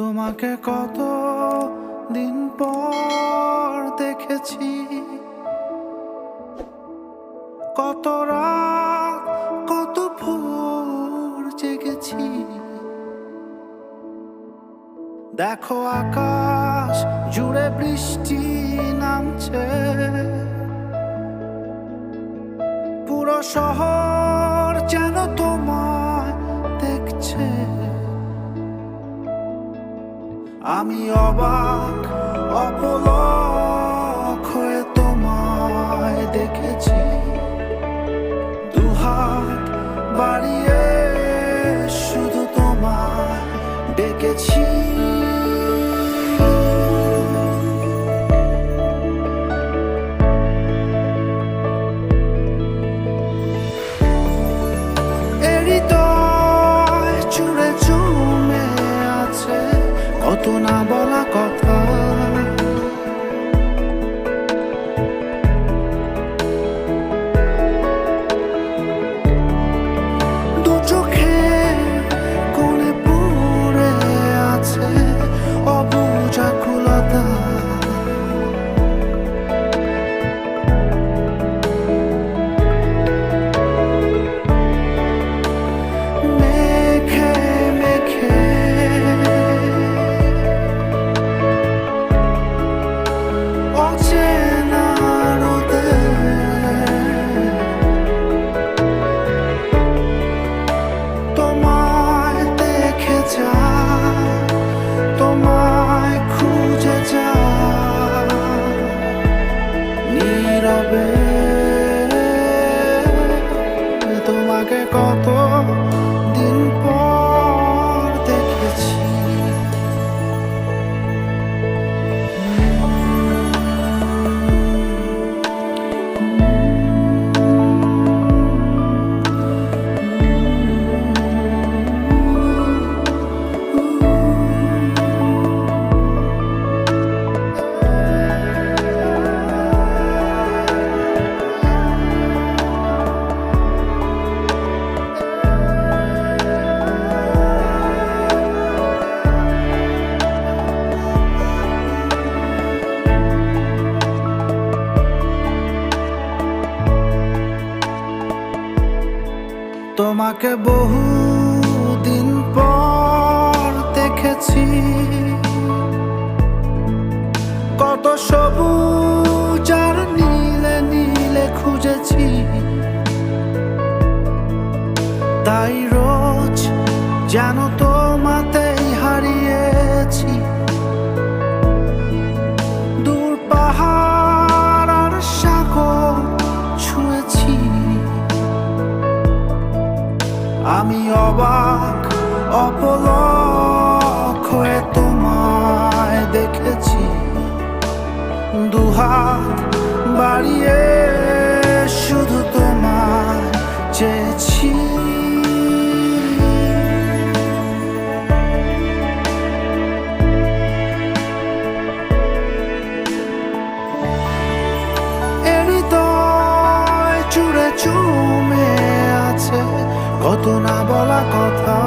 তোমাকে কত দিন পর দেখেছি। কত রাত, কত ভোর জেগেছি। দেখো আকাশ জুড়ে বৃষ্টি নামছে। পুরো শহর আমি অবাক অপলক হয়ে তোমায় দেখেছি। দুহাত বাড়িয়ে শুধু তোমায় ডেকেছি। কত না বলা তোমাকে বহু দিন পর দেখেছি। কত সবুজ আর নীলে নীলে খুঁজেছি। তাই রোজ যেন তোমাতেই অবাক অপলক হয়ে তোমায় দেখেছি। দুহাত বাড়িয়ে কত না বলা কথা।